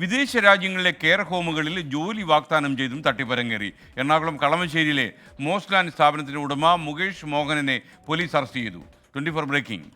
വിദേശ രാജ്യങ്ങളിലെ കെയർ ഹോമുകളിൽ ജോലി വാഗ്ദാനം ചെയ്തും തട്ടിപ്പരങ്ങേറി. എറണാകുളം കളമശ്ശേരിയിലെ മോസ്ലാൻഡ് സ്ഥാപനത്തിന്റെ ഉടമ മുകേഷ് മോഹനനെ പോലീസ് അറസ്റ്റ് ചെയ്തു. Twenty four breaking.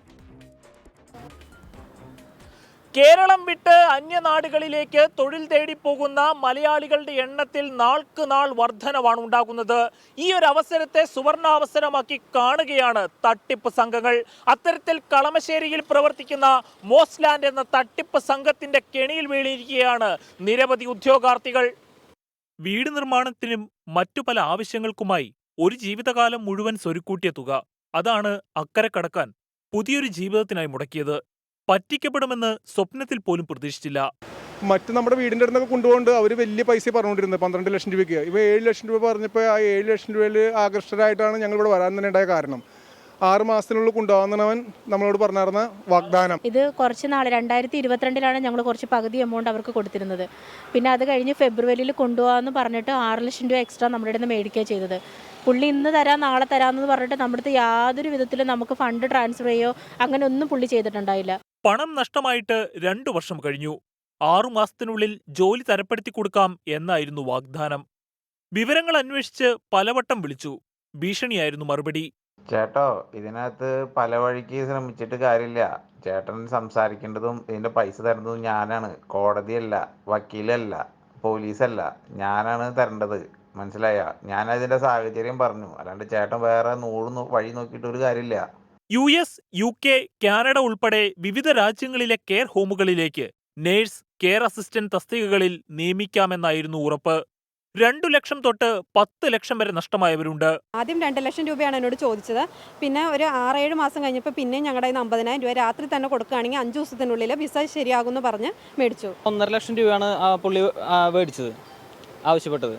കേരളം വിട്ട് അന്യനാടുകളിലേക്ക് തൊഴിൽ തേടി പോകുന്ന മലയാളികളുടെ എണ്ണത്തിൽ നാൾക്ക് നാൾ വർധനവാണ് ഉണ്ടാകുന്നത്. ഈ ഒരു അവസരത്തെ സുവർണാവസരമാക്കി കാണുകയാണ് തട്ടിപ്പ് സംഘങ്ങൾ. അത്തരത്തിൽ കളമശ്ശേരിയിൽ പ്രവർത്തിക്കുന്ന മോസ്ലാൻഡ് എന്ന തട്ടിപ്പ് സംഘത്തിന്റെ കെണിയിൽ വീണിരിക്കുകയാണ് നിരവധി ഉദ്യോഗാർത്ഥികൾ. വീട് നിർമ്മാണത്തിനും മറ്റു പല ആവശ്യങ്ങൾക്കുമായി ഒരു ജീവിതകാലം മുഴുവൻ സ്വരുക്കൂട്ടിയ തുക. അതാണ് അക്കരെ കടക്കാൻ പുതിയൊരു ജീവിതത്തിനായി മുടക്കിയത്. പറ്റിക്കപ്പെടുമെന്ന് സ്വപ്നത്തിൽ പോലും പ്രതീക്ഷിച്ചില്ല. മറ്റ് നമ്മുടെ വീടിന്റെ അടുത്തൊക്കെ കൊണ്ടുപോകുന്നുണ്ട് അവർ വലിയ പൈസ പറഞ്ഞുകൊണ്ടിരുന്നത് പന്ത്രണ്ട് ലക്ഷം രൂപയ്ക്ക്. ഇവ ഏഴ് ലക്ഷം രൂപ പറഞ്ഞപ്പോൾ ആ ഏഴ് ലക്ഷം രൂപയിൽ ആകർഷകരായിട്ടാണ് ഞങ്ങൾ ഇവിടെ വരാൻ തന്നെ ഉണ്ടായ കാരണം. ആറ് മാസത്തിനുള്ളിൽ കൊണ്ടുപോകുന്നവൻ നമ്മളോട് പറഞ്ഞിരുന്ന വാഗ്ദാനം. ഇത് കുറച്ച് നാൾ രണ്ടായിരത്തി ഇരുപത്തിരണ്ടിലാണ് ഞങ്ങൾ കുറച്ച് പകുതി എമൗണ്ട് അവർക്ക് കൊടുത്തിരുന്നത്. പിന്നെ അത് കഴിഞ്ഞ് ഫെബ്രുവരിയിൽ കൊണ്ടുപോകാമെന്ന് പറഞ്ഞിട്ട് ആറ് ലക്ഷം രൂപ എക്സ്ട്രാ നമ്മുടെ അടുത്ത് മേടിക്കുക ചെയ്തത്. പുള്ളി ഇന്ന് തരാം നാളെ തരാമെന്ന് പറഞ്ഞിട്ട് നമ്മുടെ അടുത്ത് യാതൊരു വിധത്തിലും നമുക്ക് ഫണ്ട് ട്രാൻസ്ഫർ ചെയ്യോ അങ്ങനെ ഒന്നും പുള്ളി ചെയ്തിട്ടുണ്ടായില്ല. പണം നഷ്ടമായിട്ട് രണ്ടു വർഷം കഴിഞ്ഞു. ആറുമാസത്തിനുള്ളിൽ ജോലി തരപ്പെടുത്തി കൊടുക്കാം എന്നായിരുന്നു വാഗ്ദാനം. വിവരങ്ങൾ അന്വേഷിച്ച് പലവട്ടം വിളിച്ചു. ഭീഷണിയായിരുന്നു മറുപടി. ചേട്ടോ ഇതിനകത്ത് പല വഴിക്ക് ശ്രമിച്ചിട്ട് കാര്യമില്ല. ചേട്ടൻ സംസാരിക്കേണ്ടതും ഇതിന്റെ പൈസ തരുന്നതും ഞാനാണ്. കോടതിയല്ല വക്കീലല്ല പോലീസല്ല. ഞാനാണ് തരേണ്ടത്. മനസ്സിലായ? ഞാൻ അതിന്റെ സാഹചര്യം പറഞ്ഞു. അല്ലാണ്ട് ചേട്ടൻ വേറെ നൂറ് വഴി നോക്കിയിട്ട് ഒരു കാര്യമില്ല. U S U K Canada ഉൾപ്പെടെ വിവിധ രാജ്യങ്ങളിലെ കെയർ ഹോമുകളിലേക്ക് നേഴ്സ് കെയർ അസിസ്റ്റന്റ് തസ്തികകളിൽ നിയമിക്കാമെന്നായിരുന്നു ഉറപ്പ്. രണ്ടു ലക്ഷം തൊട്ട് പത്ത് ലക്ഷം വരെ നഷ്ടമായവരുണ്ട്. ആദ്യം രണ്ട് ലക്ഷം രൂപയാണ് എന്നോട് ചോദിച്ചത്. പിന്നെ ഒരു ആറേഴ് മാസം കഴിഞ്ഞപ്പോൾ പിന്നെ ഞങ്ങളുടെ കയ്യിൽ അമ്പതിനായിരം രൂപ രാത്രി തന്നെ കൊടുക്കുകയാണെങ്കിൽ അഞ്ചു ദിവസത്തിനുള്ളിൽ വിസ ശരിയാകുമെന്ന് പറഞ്ഞ് മേടിച്ചു. ഒന്നര ലക്ഷം രൂപയാണ് പുള്ളി മേടിച്ചത്. ആവശ്യപ്പെട്ടത്.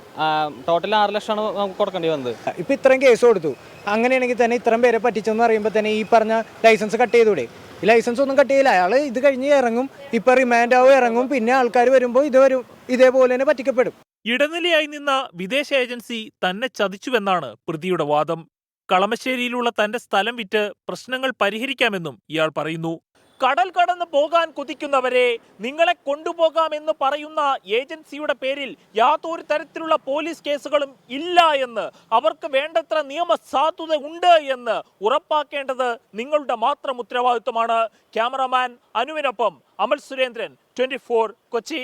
ടോട്ടൽ ആറ് ലക്ഷമാണ് നമുക്ക് കൊടുക്കേണ്ടി വന്നത്. ഇപ്പം ഇത്രയും കേസ് കൊടുത്തു. അങ്ങനെയാണെങ്കിൽ തന്നെ ഇത്രയും പേരെ പറ്റിച്ചെന്ന് പറയുമ്പോൾ തന്നെ ഈ പറഞ്ഞ ലൈസൻസ് കട്ട് ചെയ്തൂടെ? ഈ ലൈസൻസ് ഒന്നും കട്ട് ചെയ്യില്ല. അയാൾ ഇത് കഴിഞ്ഞ് ഇറങ്ങും. ഇപ്പം റിമാൻഡ് ആവും ഇറങ്ങും. പിന്നെ ആൾക്കാർ വരുമ്പോൾ ഇത് വരും. ഇതേപോലെ തന്നെ പറ്റിക്കപ്പെടും. ഇടനിലയായി നിന്ന വിദേശ ഏജൻസി തന്നെ ചതിച്ചുവെന്നാണ് പ്രതിയുടെ വാദം. കളമശ്ശേരിയിലുള്ള തന്റെ സ്ഥലം വിറ്റ് പ്രശ്നങ്ങൾ പരിഹരിക്കാമെന്നും ഇയാൾ പറയുന്നു. കടൽ കടന്ന് പോകാൻ കുതിക്കുന്നവരെ നിങ്ങളെ കൊണ്ടുപോകാമെന്ന് പറയുന്ന ഏജൻസിയുടെ പേരിൽ യാതൊരു തരത്തിലുള്ള പോലീസ് കേസുകളും ഇല്ല എന്ന് അവർക്ക് വേണ്ടത്ര നിയമ സാധുത ഉണ്ട് എന്ന് ഉറപ്പാക്കേണ്ടത് നിങ്ങളുടെ മാത്രം ഉത്തരവാദിത്വമാണ്. ക്യാമറമാൻ അനുവിനൊപ്പം അമൽ സുരേന്ദ്രൻ ട്വന്റി കൊച്ചി.